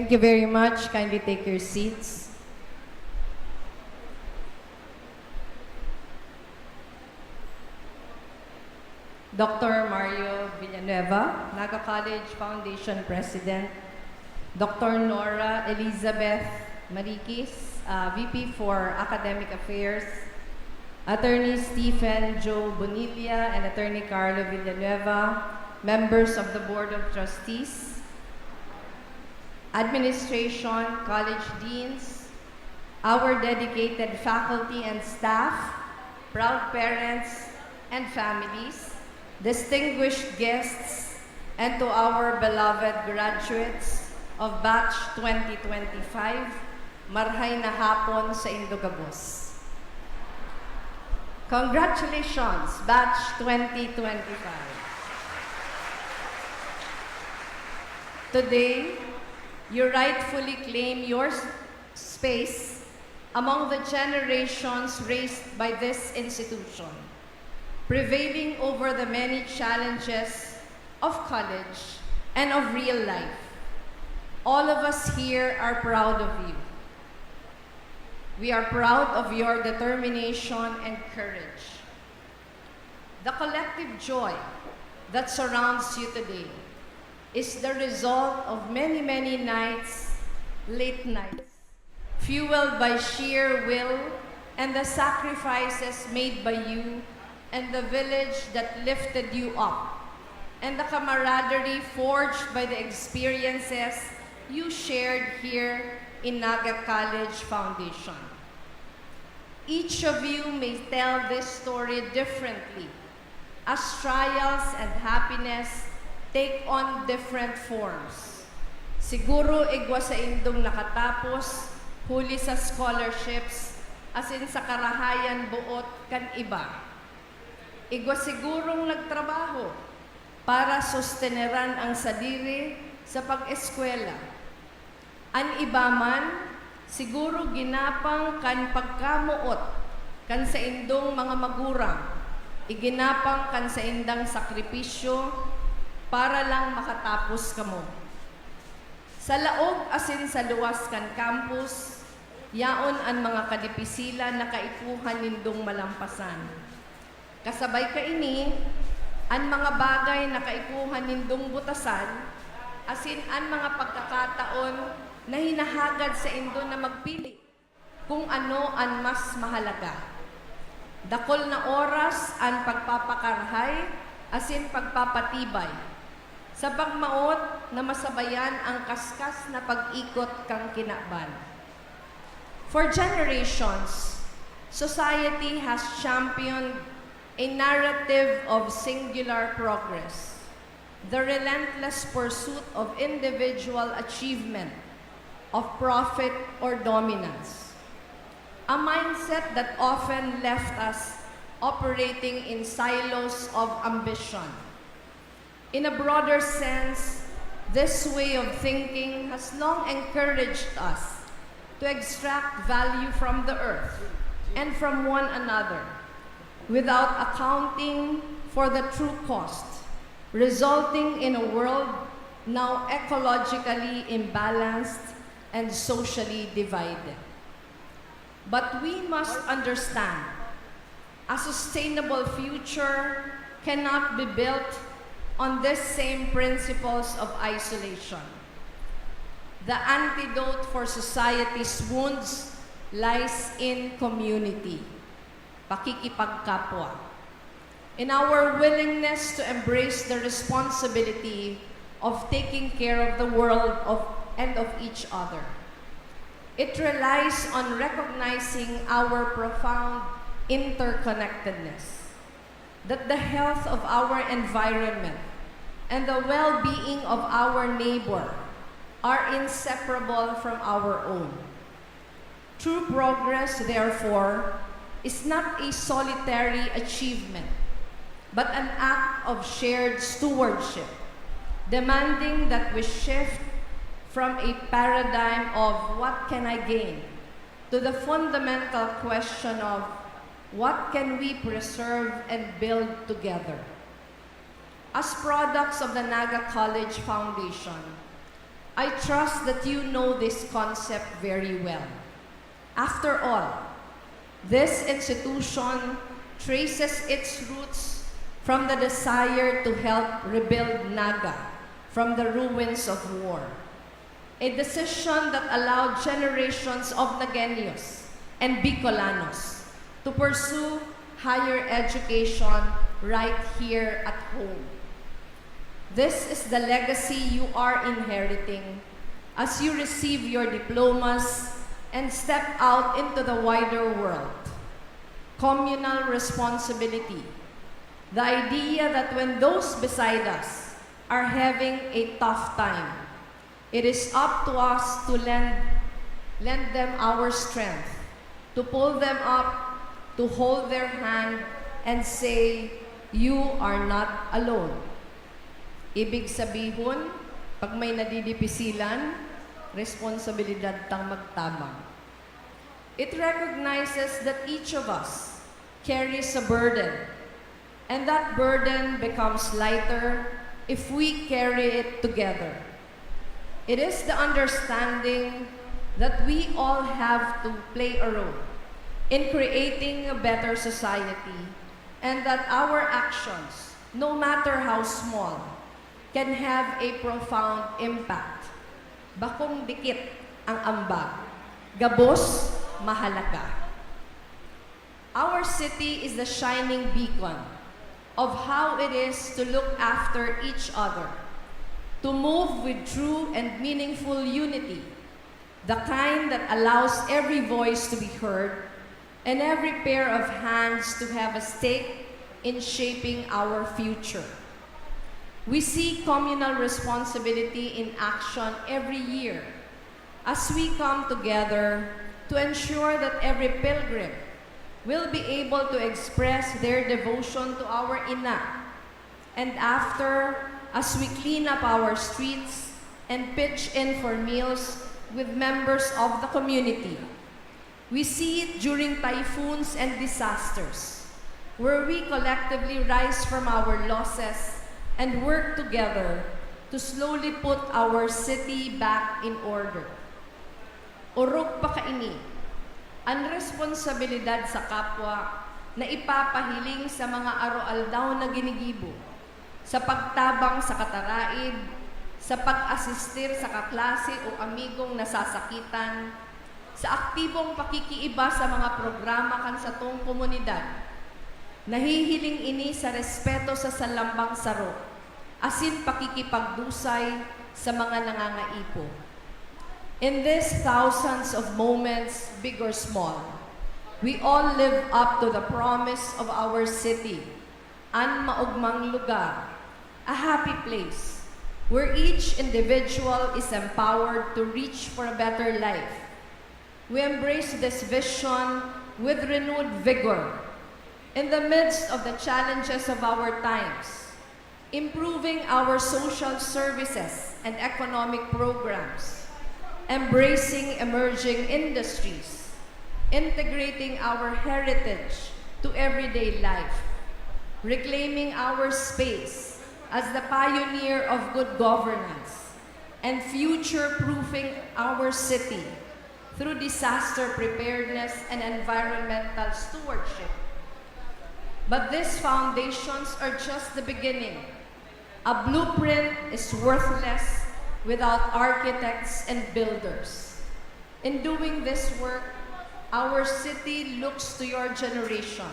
Thank you very much. Kindly take your seats. Dr. Mario Villanueva, Naga College Foundation President. Dr. Nora Elizabeth Marikis, uh, VP for Academic Affairs. Attorney Stephen Joe Bonilla and Attorney Carlo Villanueva, members of the Board of Trustees, administration, college deans, our dedicated faculty and staff, proud parents and families, distinguished guests, and to our beloved graduates of Batch 2025, marhay na hapon sa Indogabos. Congratulations, Batch 2025. Today, you rightfully claim your space among the generations raised by this institution, prevailing over the many challenges of college and of real life. All of us here are proud of you. We are proud of your determination and courage. The collective joy that surrounds you today is the result of many, many nights, late nights, fueled by sheer will and the sacrifices made by you and the village that lifted you up, and the camaraderie forged by the experiences you shared here in Naga College Foundation. Each of you may tell this story differently as trials and happiness take on different forms. Siguro igwa sa indong nakatapos, huli sa scholarships, as in sa karahayan buot kan iba. Igwa sigurong nagtrabaho para susteneran ang sadiri sa pag-eskwela. An iba man, siguro ginapang kan pagkamuot kan sa indong mga magurang, iginapang kan sa indang sakripisyo para lang makatapos kamo. Sa laog asin sa luwas kan campus, yaon ang mga kadipisila na kaipuhan nindong malampasan. Kasabay ka ini, ang mga bagay na kaipuhan nindong butasan, asin ang mga pagkakataon na hinahagad sa indo na magpili kung ano ang mas mahalaga. Dakol na oras ang pagpapakarhay, asin pagpapatibay. Sa pagmaot na masabayan ang kaskas na pag-ikot kang kinakban. For generations, society has championed a narrative of singular progress, the relentless pursuit of individual achievement, of profit or dominance. A mindset that often left us operating in silos of ambition. In a broader sense, this way of thinking has long encouraged us to extract value from the earth and from one another without accounting for the true cost, resulting in a world now ecologically imbalanced and socially divided. But we must understand a sustainable future cannot be built on these same principles of isolation. The antidote for society's wounds lies in community, pakikipagkapwa, in our willingness to embrace the responsibility of taking care of the world of, and of each other. It relies on recognizing our profound interconnectedness, that the health of our environment and the well being of our neighbor are inseparable from our own. True progress, therefore, is not a solitary achievement, but an act of shared stewardship, demanding that we shift from a paradigm of what can I gain to the fundamental question of what can we preserve and build together. As products of the Naga College Foundation, I trust that you know this concept very well. After all, this institution traces its roots from the desire to help rebuild Naga from the ruins of war. A decision that allowed generations of Nagueños and Bicolanos to pursue higher education right here at home. This is the legacy you are inheriting as you receive your diplomas and step out into the wider world. Communal responsibility. The idea that when those beside us are having a tough time, it is up to us to lend, lend them our strength, to pull them up, to hold their hand, and say, You are not alone. Ibig sabihon, pag may nadidipisilan, responsibilidad tang magtabang. It recognizes that each of us carries a burden, and that burden becomes lighter if we carry it together. It is the understanding that we all have to play a role in creating a better society and that our actions, no matter how small, can have a profound impact. Bakong dikit ang ambag. Gabos, mahalaga. Our city is the shining beacon of how it is to look after each other, to move with true and meaningful unity, the kind that allows every voice to be heard and every pair of hands to have a stake in shaping our future. We see communal responsibility in action every year as we come together to ensure that every pilgrim will be able to express their devotion to our Ina. And after, as we clean up our streets and pitch in for meals with members of the community. We see it during typhoons and disasters, where we collectively rise from our losses and work together to slowly put our city back in order. Urok pa kaini, ang responsibilidad sa kapwa na ipapahiling sa mga aro-aldaw na ginigibo, sa pagtabang sa kataraid, sa pag-asistir sa kaklase o amigong nasasakitan, sa aktibong pakikiiba sa mga programa kan sa tong komunidad. Nahihiling ini sa respeto sa salambang saro, asin pakikipagdusay sa mga nangangaipo. In these thousands of moments, big or small, we all live up to the promise of our city, an maugmang lugar, a happy place, where each individual is empowered to reach for a better life. We embrace this vision with renewed vigor in the midst of the challenges of our times, improving our social services and economic programs, embracing emerging industries, integrating our heritage to everyday life, reclaiming our space as the pioneer of good governance, and future-proofing our city through disaster preparedness and environmental stewardship. But these foundations are just the beginning. A blueprint is worthless without architects and builders. In doing this work, our city looks to your generation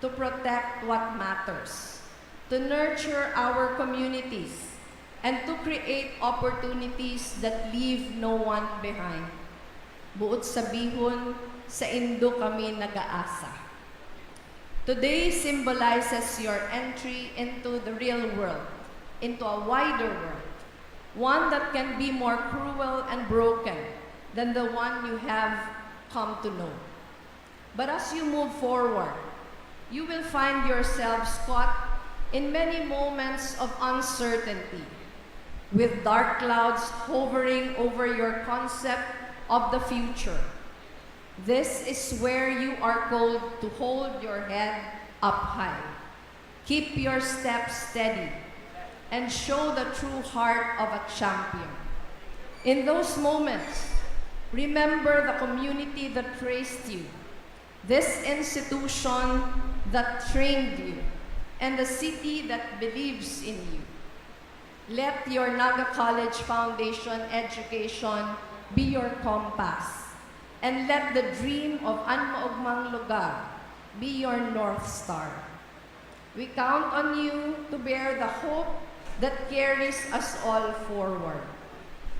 to protect what matters, to nurture our communities, and to create opportunities that leave no one behind. Buot sabihon, sa Indo kami nag-aasa. Today symbolizes your entry into the real world, into a wider world, one that can be more cruel and broken than the one you have come to know. But as you move forward, you will find yourselves caught in many moments of uncertainty, with dark clouds hovering over your concept of the future. This is where you are called to hold your head up high. Keep your steps steady and show the true heart of a champion. In those moments, remember the community that raised you, this institution that trained you, and the city that believes in you. Let your Naga College Foundation education be your compass, and let the dream of Anmaugmang Lugar be your North Star. We count on you to bear the hope that carries us all forward.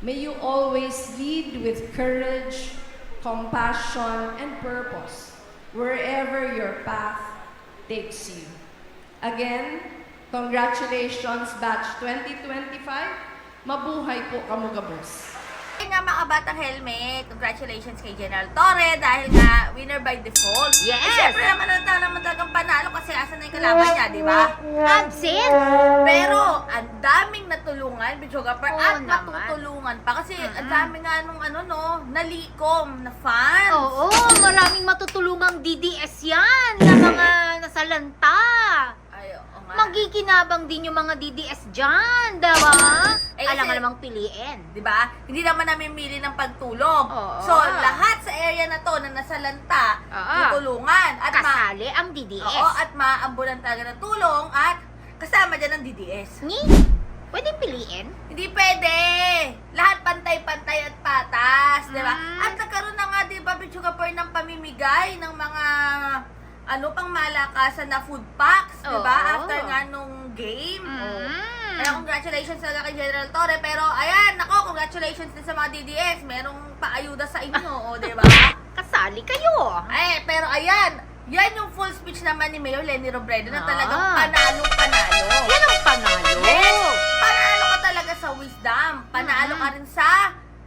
May you always lead with courage, compassion, and purpose wherever your path takes you. Again, congratulations, Batch 2025. Mabuhay po, Kamugabos. Ayun nga mga batang helmet, congratulations kay General Torre dahil nga winner by default. Yes! Eh, Siyempre naman na naman talagang panalo kasi asan na yung kalaban niya, di ba? Absent! Pero ang daming natulungan, videographer, Oo at naman. matutulungan pa kasi ang dami nga nung ano no, nalikom na fans. Oo, maraming matutulungang DDS yan na mga nasalanta. Ay, Magiginabang din yung mga DDS dyan, diba? Eh, Alam kasi- ka namang piliin. Di ba? Hindi naman namin mili ng pagtulong. Oo. So, lahat sa area na to na nasalanta, Oo. tutulungan. At ma- Kasali ang DDS. Oo, at maambulan talaga ng tulong at kasama dyan ang DDS. Ni? Pwede piliin? Hindi pwede! Lahat pantay-pantay at patas, di ba? Mm. At nagkaroon na nga, di ba, Pichuga ng pamimigay ng mga ano pang malakasan na food packs, di ba? Oo. After nga nung game. Mm. Kaya congratulations talaga kay General Torre. Pero ayan, nako, congratulations din sa mga DDS. Merong paayuda sa inyo, o, di ba? Kasali kayo. Ay, pero ayan, yan yung full speech naman ni Mayor Lenny Robredo na Ah. talagang panalong-panalo. Yan ang panalo. Yes! Panalo ka talaga sa wisdom. Panalo Mm. ka rin sa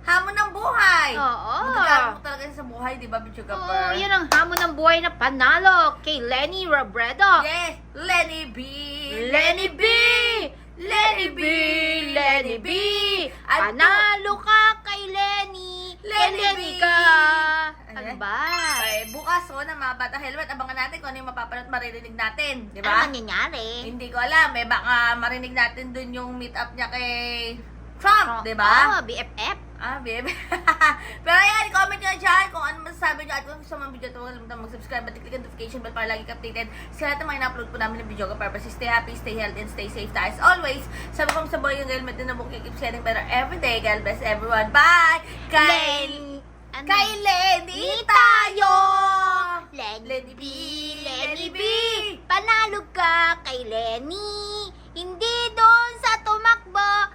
hamon ng buhay. Oo. Magkakaroon ka talaga sa buhay, di ba, Bicho Oo, Gapper? yan ang hamon ng buhay na panalo kay Lenny Robredo. Yes! Lenny B! Lenny B! Lenny B! Lenny B! Panalo ka kay Lenny! Lenny Lenny B! ka! Ano? Ano ba? Ay, bukas oh, na mga bata helmet, abangan natin kung ano yung mapapanood maririnig natin, di Ano ba? mangyayari? Hindi ko alam, eh, baka marinig natin dun yung meet up niya kay Trump, di ba? Oh, BFF. Ah, babe. Pero ayan, comment nyo dyan kung ano masasabi nyo. At kung gusto mga video ito, huwag kalimutan mag-subscribe at click notification bell para lagi updated sa lahat ng mga ina-upload po namin ng video ka para stay happy, stay healthy, and stay safe. As always, sabi kong sa boy yung helmet din na bukik. Keeps getting better every day. God bless everyone. Bye! Kay... Ano? Kay Lady tayo! Lenny, Lenny B! Lenny B! Panalo ka kay Lenny! Hindi doon sa tumakbo!